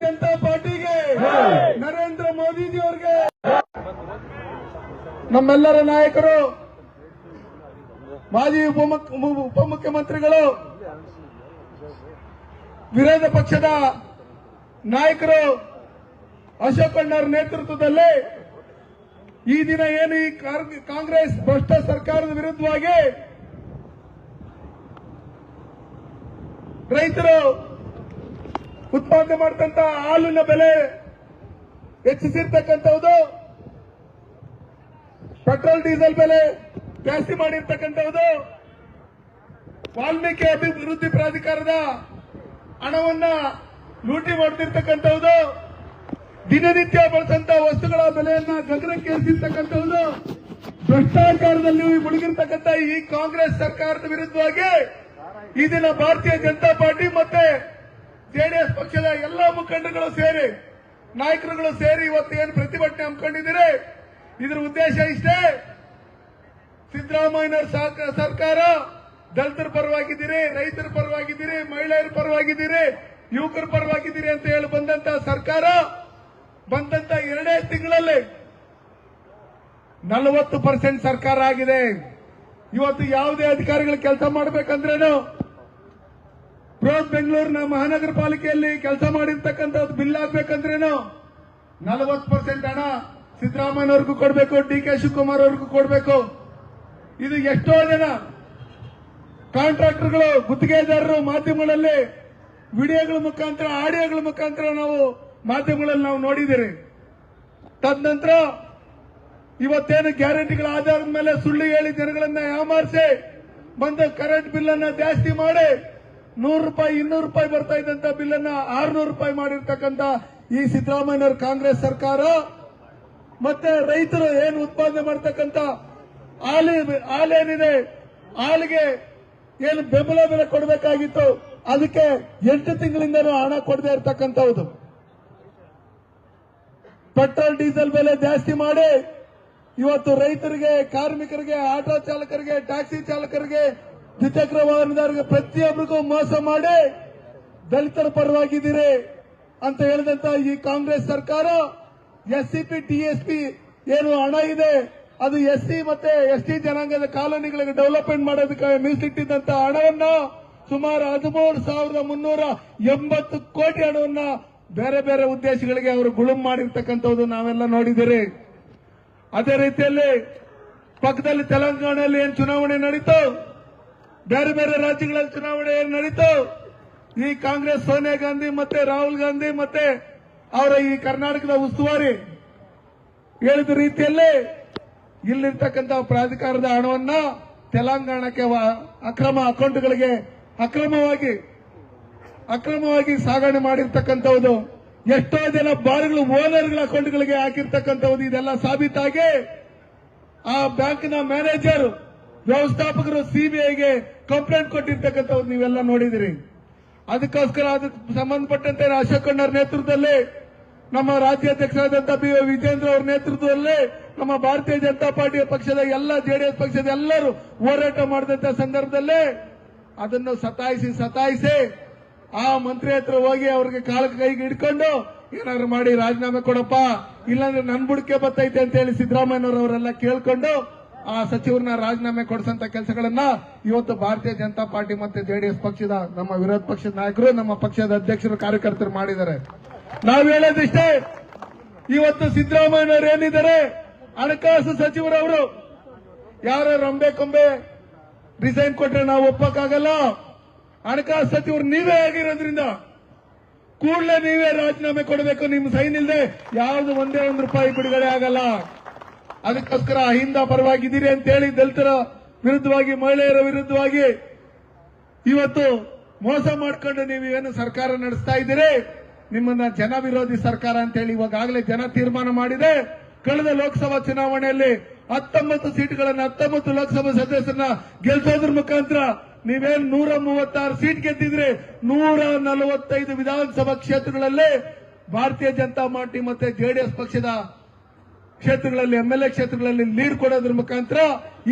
ಜನತಾ ಪಾರ್ಟಿಗೆ ನರೇಂದ್ರ ಮೋದಿಜಿ ಅವರಿಗೆ ನಮ್ಮೆಲ್ಲರ ನಾಯಕರು ಮಾಜಿ ಉಪಮುಖ- ಉಪಮುಖ್ಯಮಂತ್ರಿಗಳು, ವಿರೋಧ ಪಕ್ಷದ ನಾಯಕರು ಅಶೋಕ್ ಅಣ್ಣವ್ರ ನೇತೃತ್ವದಲ್ಲಿ ಈ ದಿನ ಏನು ಈ ಕಾಂಗ್ರೆಸ್ ಭ್ರಷ್ಟ ಸರ್ಕಾರದ ವಿರುದ್ಧವಾಗಿ ರೈತರು ಉತ್ಪಾದನೆ ಮಾಡತಂತ ಹಾಲಿನ ಬೆಲೆ ಹೆಚ್ಚಿಸಿರ್ತಕ್ಕಂಥದ್ದು ಪೆಟ್ರೋಲ್, ಡೀಸೆಲ್ ಬೆಲೆ ಜಾಸ್ತಿ ಮಾಡಿರ್ತಕ್ಕಂಥದ್ದು ವಾಲ್ಮೀಕಿ ಅಭಿವೃದ್ಧಿ ಪ್ರಾಧಿಕಾರದ ಹಣವನ್ನ ಲೂಟಿ ಮಾಡ್ತಿರ್ತಕ್ಕಂಥದ್ದು. ದಿನನಿತ್ಯ ಬಳಸಂತ ವಸ್ತುಗಳ ಬೆಲೆಯನ್ನ ಗಗನಕ್ಕೇರಿಸಿರ್ತಕ್ಕಂಥದ್ದು. ಭ್ರಷ್ಟಾಚಾರದಲ್ಲಿ ಮುಳುಗಿರ್ತಕ್ಕಂಥ ಈ ಕಾಂಗ್ರೆಸ್ ಸರ್ಕಾರದ ವಿರುದ್ಧವಾಗಿ ಈ ದಿನ ಭಾರತೀಯ ಜನತಾ ಪಾರ್ಟಿ ಮತ್ತೆ ಜೆಡಿಎಸ್ ಪಕ್ಷದ ಎಲ್ಲಾ ಮುಖಂಡಗಳು ಸೇರಿ, ನಾಯಕರುಗಳು ಸೇರಿ ಇವತ್ತು ಏನು ಪ್ರತಿಭಟನೆ ಹಮ್ಮಿಕೊಂಡಿದ್ದೀರಿ? ಇದರ ಉದ್ದೇಶ ಇಷ್ಟೇ. ಸಿದ್ದರಾಮಯ್ಯನವರ ಸಾಕ- ಸರ್ಕಾರ, ದಲಿತರ ಪರವಾಗಿದ್ದೀರಿ, ರೈತರ ಪರವಾಗಿದ್ದೀರಿ, ಮಹಿಳೆಯರ ಪರವಾಗಿದ್ದೀರಿ, ಯುವಕರ ಪರವಾಗಿದ್ದೀರಿ ಅಂತ ಹೇಳಿ ಬಂದಂತ ಸರ್ಕಾರ ಬಂದಂತ ಎರಡೇ ತಿಂಗಳಲ್ಲಿ ನಲವತ್ತು ಪರ್ಸೆಂಟ್ ಸರ್ಕಾರ ಆಗಿದೆ. ಇವತ್ತು ಯಾವುದೇ ಅಧಿಕಾರಿಗಳು ಕೆಲಸ ಮಾಡಬೇಕಂದ್ರೇನು ಬೃಹತ್ ಬೆಂಗಳೂರಿನ ಮಹಾನಗರ ಪಾಲಿಕೆಯಲ್ಲಿ ಕೆಲಸ ಮಾಡಿರ್ತಕ್ಕಂಥದ್ದು ಬಿಲ್ ಆಗ್ಬೇಕಂದ್ರೇನು ನಲವತ್ತು ಪರ್ಸೆಂಟ್ ಹಣ ಸಿದ್ದರಾಮಯ್ಯನವ್ರಿಗೂ ಕೊಡಬೇಕು, ಡಿ ಕೆ ಶಿವಕುಮಾರ್ ಅವ್ರಿಗೂ ಕೊಡಬೇಕು. ಇದು ಎಷ್ಟೋ ಜನ ಕಾಂಟ್ರಾಕ್ಟರ್ಗಳು, ಗುತ್ತಿಗೆದಾರರು ಮಾಧ್ಯಮಗಳಲ್ಲಿ ವಿಡಿಯೋಗಳ ಮುಖಾಂತರ, ಆಡಿಯೋಗಳ ಮುಖಾಂತರ ನಾವು ಮಾಧ್ಯಮಗಳಲ್ಲಿ ನಾವು ನೋಡಿದ್ದೀರಿ ತದನಂತರ ಇವತ್ತೇನು ಗ್ಯಾರಂಟಿಗಳ ಆಧಾರದ ಮೇಲೆ ಸುಳ್ಳು ಹೇಳಿ ಜನಗಳನ್ನ ಯಾಮಾರಿಸಿ, ಬಂದ ಕರೆಂಟ್ ಬಿಲ್ ಅನ್ನ ಜಾಸ್ತಿ ಮಾಡಿ ನೂರು ರೂಪಾಯಿ, ಇನ್ನೂರು ರೂಪಾಯಿ ಬರ್ತಾ ಇದ್ದಂತ ಬಿಲ್ ಅನ್ನ ಆರ್ನೂರು ರೂಪಾಯಿ ಮಾಡಿರ್ತಕ್ಕಂಥ ಈ ಸಿದ್ದರಾಮಯ್ಯನವರ ಕಾಂಗ್ರೆಸ್ ಸರ್ಕಾರ. ಮತ್ತೆ ರೈತರು ಏನು ಉತ್ಪಾದನೆ ಮಾಡ್ತಕ್ಕಂಥ ಹಾಲು ಹಾಲೇನಿದೆ? ಹಾಲಿಗೆ ಏನು ಬೆಂಬಲ ಬೆಲೆ ಕೊಡಬೇಕಾಗಿತ್ತು? ಅದಕ್ಕೆ ಎಂಟು ತಿಂಗಳಿಂದನೂ ಹಣ ಕೊಡದೆ ಇರತಕ್ಕಂಥದ್ದು ಪೆಟ್ರೋಲ್, ಡೀಸೆಲ್ ಬೆಲೆ ಜಾಸ್ತಿ ಮಾಡಿ ಇವತ್ತು ರೈತರಿಗೆ, ಕಾರ್ಮಿಕರಿಗೆ, ಆಟೋ ಚಾಲಕರಿಗೆ, ಟ್ಯಾಕ್ಸಿ ಚಾಲಕರಿಗೆ, ದ್ವಿಚಕ್ರ ವಾಹನದಾರರಿಗೆ ಪ್ರತಿಯೊಬ್ಬರಿಗೂ ಮೋಸ ಮಾಡಿ ದಲಿತರ ಪರವಾಗಿದ್ದೀರಿ ಅಂತ ಹೇಳಿದಂತ ಈ ಕಾಂಗ್ರೆಸ್ ಸರ್ಕಾರ ಎಸ್ಸಿಪಿ ಟಿಎಸ್ಪಿ ಏನು ಹಣ ಇದೆ? ಅದು ಎಸ್ ಸಿ ಮತ್ತೆ ಎಸ್ಟಿ ಜನಾಂಗದ ಕಾಲೋನಿಗಳಿಗೆ ಡೆವಲಪ್ಮೆಂಟ್ ಮಾಡೋದಕ್ಕೆ ಮೀಸಲಿಟ್ಟಿದ್ದಂತ ಹಣವನ್ನ ಸುಮಾರು ಹದಿಮೂರು ಸಾವಿರದ ಮುನ್ನೂರ ಎಂಬತ್ತು ಕೋಟಿ ಹಣವನ್ನ ಬೇರೆ ಬೇರೆ ಉದ್ದೇಶಗಳಿಗೆ ಅವರು ಗುಳುಂ ಮಾಡಿರ್ತಕ್ಕಂಥದ್ದು ನಾವೆಲ್ಲ ನೋಡಿದ್ದೀರಿ ಅದೇ ರೀತಿಯಲ್ಲಿ ಪಕ್ಕದಲ್ಲಿ ತೆಲಂಗಾಣದಲ್ಲಿ ಏನ್ ಚುನಾವಣೆ ನಡೀತು, ಬೇರೆ ಬೇರೆ ರಾಜ್ಯಗಳಲ್ಲಿ ಚುನಾವಣೆ ಏನ್ ನಡೀತು, ಈ ಕಾಂಗ್ರೆಸ್ ಸೋನಿಯಾ ಗಾಂಧಿ ಮತ್ತೆ ರಾಹುಲ್ ಗಾಂಧಿ ಮತ್ತೆ ಅವರ ಈ ಕರ್ನಾಟಕದ ಉಸ್ತುವಾರಿ ಹೇಳಿದ ರೀತಿಯಲ್ಲಿ ಇಲ್ಲಿರ್ತಕ್ಕಂಥ ಪ್ರಾಧಿಕಾರದ ಹಣವನ್ನ ತೆಲಂಗಾಣಕ್ಕೆ ಅಕ್ರಮ ಅಕೌಂಟ್ಗಳಿಗೆ ಅಕ್ರಮವಾಗಿ ಅಕ್ರಮವಾಗಿ ಸಾಗಣೆ ಮಾಡಿರ್ತಕ್ಕಂಥದ್ದು ಎಷ್ಟೋ ಜನ ಬಾರ್ಗಳು, ಓನರ್ಗಳ ಅಕೌಂಟ್ಗಳಿಗೆ ಹಾಕಿರ್ತಕ್ಕಂಥದ್ದು ಇದೆಲ್ಲ ಸಾಬೀತಾಗಿ ಆ ಬ್ಯಾಂಕ್ನ ಮ್ಯಾನೇಜರ್, ವ್ಯವಸ್ಥಾಪಕರು ಸಿಬಿಐಗೆ ಕಂಪ್ಲೇಂಟ್ ಕೊಟ್ಟಿರ್ತಕ್ಕಂಥವ್ರು ನೀವೆಲ್ಲ ನೋಡಿದಿರಿ. ಅದಕ್ಕೋಸ್ಕರ ಅದಕ್ಕೆ ಸಂಬಂಧಪಟ್ಟಂತೆ ಅಶೋಕ್ ನೇತೃತ್ವದಲ್ಲಿ ನಮ್ಮ ರಾಜ್ಯಾಧ್ಯಕ್ಷರಾದಂತಹ ಬಿ ವಿಜೇಂದ್ರ ಅವರ ನೇತೃತ್ವದಲ್ಲಿ ನಮ್ಮ ಭಾರತೀಯ ಜನತಾ ಪಾರ್ಟಿಯ ಪಕ್ಷದ ಎಲ್ಲ ಜೆಡಿಎಸ್ ಪಕ್ಷದ ಎಲ್ಲರೂ ಹೋರಾಟ ಮಾಡಿದಂತ ಸಂದರ್ಭದಲ್ಲಿ ಅದನ್ನು ಸತಾಯಿಸಿ ಸತಾಯಿಸಿ ಆ ಮಂತ್ರಿ ಹತ್ರ ಹೋಗಿ ಅವ್ರಿಗೆ ಕಾಲ ಕೈಗೆ ಹಿಡ್ಕೊಂಡು ಏನಾದ್ರು ಮಾಡಿ ರಾಜೀನಾಮೆ ಕೊಡಪ್ಪ, ಇಲ್ಲಾಂದ್ರೆ ನನ್ ಬುಡಕೆ ಬರ್ತೈತೆ ಅಂತ ಹೇಳಿ ಸಿದ್ದರಾಮಯ್ಯನವರವರೆಲ್ಲ ಕೇಳ್ಕೊಂಡು ಆ ಸಚಿವರನ್ನ ರಾಜೀನಾಮೆ ಕೊಡಿಸಂತ ಕೆಲಸಗಳನ್ನ ಇವತ್ತು ಭಾರತೀಯ ಜನತಾ ಪಾರ್ಟಿ ಮತ್ತೆ ಜೆಡಿಎಸ್ ಪಕ್ಷದ ನಮ್ಮ ವಿರೋಧ ಪಕ್ಷದ ನಾಯಕರು, ನಮ್ಮ ಪಕ್ಷದ ಅಧ್ಯಕ್ಷರು, ಕಾರ್ಯಕರ್ತರು ಮಾಡಿದ್ದಾರೆ. ನಾವು ಹೇಳೋದಿಷ್ಟೇ, ಇವತ್ತು ಸಿದ್ದರಾಮಯ್ಯನವರು ಏನಿದ್ದಾರೆ, ಹಣಕಾಸು ಸಚಿವರವರು, ಯಾರೋ ರಂಬೆ ಕೊಂಬೆ ರಿಸೈನ್ ಕೊಟ್ರೆ ನಾವು ಒಪ್ಪಕ್ಕಾಗಲ್ಲ. ಹಣಕಾಸು ಸಚಿವರು ನೀವೇ ಆಗಿರೋದ್ರಿಂದ ಕೂಡಲೇ ನೀವೇ ರಾಜೀನಾಮೆ ಕೊಡಬೇಕು, ನಿಮ್ ಸೈನ್ ಇಲ್ಲದೆ ಯಾವ್ದು ಒಂದೇ ಒಂದು ರೂಪಾಯಿ ಬಿಡುಗಡೆ ಆಗಲ್ಲ. ಅದಕ್ಕೋಸ್ಕರ ಅಹಿಂದ ಪರವಾಗಿದ್ದೀರಿ ಅಂತ ಹೇಳಿ ದಲಿತರ ವಿರುದ್ಧವಾಗಿ, ಮಹಿಳೆಯರ ವಿರುದ್ಧವಾಗಿ ಇವತ್ತು ಮೋಸ ಮಾಡಿಕೊಂಡು ನೀವು ಏನು ಸರ್ಕಾರ ನಡೆಸ್ತಾ ಇದ್ದೀರಿ? ನಿಮ್ಮನ್ನ ಜನ ವಿರೋಧಿ ಸರ್ಕಾರ ಅಂತ ಹೇಳಿ ಇವಾಗಲೇ ಜನ ತೀರ್ಮಾನ ಮಾಡಿದೆ. ಕಳೆದ ಲೋಕಸಭಾ ಚುನಾವಣೆಯಲ್ಲಿ ಹತ್ತೊಂಬತ್ತು ಸೀಟ್ಗಳನ್ನು ಹತ್ತೊಂಬತ್ತು ಲೋಕಸಭಾ ಸದಸ್ಯರನ್ನ ಗೆಲ್ಸೋದ್ರ ಮುಖಾಂತರ ನೀವೇನು ನೂರ ಮೂವತ್ತಾರು ಸೀಟ್ ಗೆದ್ದಿದ್ರೆ ನೂರ ನಲವತ್ತೈದು ವಿಧಾನಸಭಾ ಕ್ಷೇತ್ರಗಳಲ್ಲಿ ಭಾರತೀಯ ಜನತಾ ಪಾರ್ಟಿ ಮತ್ತೆ ಜೆಡಿಎಸ್ ಪಕ್ಷದ ಕ್ಷೇತ್ರಗಳಲ್ಲಿ ಎಂಎಲ್ಎ ಕ್ಷೇತ್ರಗಳಲ್ಲಿ ಲೀಡ್ ಕೊಡೋದ್ರ ಮುಖಾಂತರ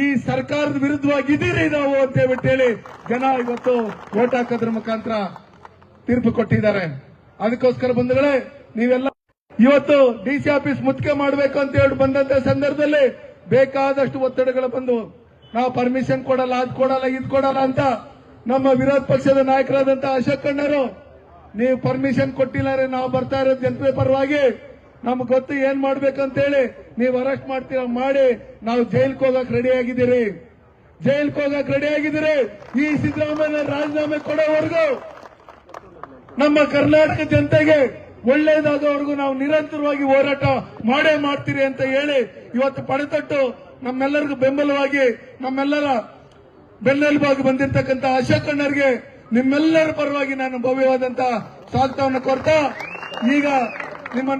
ಈ ಸರ್ಕಾರದ ವಿರುದ್ಧವಾಗಿ ಇದೀರಿ ನಾವು ಅಂತ ಹೇಳಿ ಜನ ಇವತ್ತು ಓಟ್ ಹಾಕೋದ್ರ ಮುಖಾಂತರ ತೀರ್ಪು ಕೊಟ್ಟಿದ್ದಾರೆ. ಅದಕ್ಕೋಸ್ಕರ ಬಂಧುಗಳೇ, ನೀವೆಲ್ಲ ಇವತ್ತು ಡಿಸಿ ಆಫೀಸ್ ಮುತ್ತಿಗೆ ಮಾಡಬೇಕು ಅಂತ ಹೇಳಿ ಬಂದಂತ ಸಂದರ್ಭದಲ್ಲಿ ಬೇಕಾದಷ್ಟು ಒತ್ತಡಗಳು ಬಂದು, ನಾವು ಪರ್ಮಿಷನ್ ಕೊಡಲ್ಲ, ಅದ್ ಕೊಡಲ್ಲ, ಇದ್ ಕೊಡಲ್ಲ ಅಂತ ನಮ್ಮ ವಿರೋಧ ಪಕ್ಷದ ನಾಯಕರಾದಂತ ಅಶೋಕ್ ಕಣ್ಣರು ನೀವು ಪರ್ಮಿಷನ್ ಕೊಟ್ಟಿಲ್ಲ ನಾವು ಬರ್ತಾ ಇರೋದು ಜನತೆ ಪರವಾಗಿ ನಮ್ಗೆ ಗೊತ್ತು ಏನ್ ಮಾಡ್ಬೇಕಂತ ಹೇಳಿ ನೀವು ಅರೆಸ್ಟ್ ಮಾಡ್ತೀರ ಮಾಡಿ ನಾವು ಜೈಲ್ಗೆ ಹೋಗಕ್ ರೆಡಿ ಆಗಿದ್ದೀರಿ. ಜೈಲ್ಗೆ ಹೋಗಕ್ ರೆಡಿ ಆಗಿದ್ದೀರಿ. ಈ ಸಿದ್ದರಾಮಯ್ಯ ರಾಜೀನಾಮೆ ಕೊಡೋವರೆಗೂ ನಮ್ಮ ಕರ್ನಾಟಕ ಜನತೆಗೆ ಒಳ್ಳೇದಾದವರೆಗೂ ನಾವು ನಿರಂತರವಾಗಿ ಹೋರಾಟ ಮಾಡೇ ಮಾಡ್ತೀರಿ ಅಂತ ಹೇಳಿ ಇವತ್ತು ಪಡೆತಟ್ಟು ನಮ್ಮೆಲ್ಲರಿಗೂ ಬೆಂಬಲವಾಗಿ, ನಮ್ಮೆಲ್ಲರ ಬೆನ್ನೆಲುಬಾಗಿ ಬಂದಿರತಕ್ಕಂತ ಅಶೋಕ್ ಕಣ್ಣರಿಗೆ ನಿಮ್ಮೆಲ್ಲರ ಪರವಾಗಿ ನಾನು ಭವ್ಯವಾದಂತಹ ಸ್ವಾಗತವನ್ನು ಕೊಡ್ತಾ ಈಗ ನಿಮ್ಮನ್ನು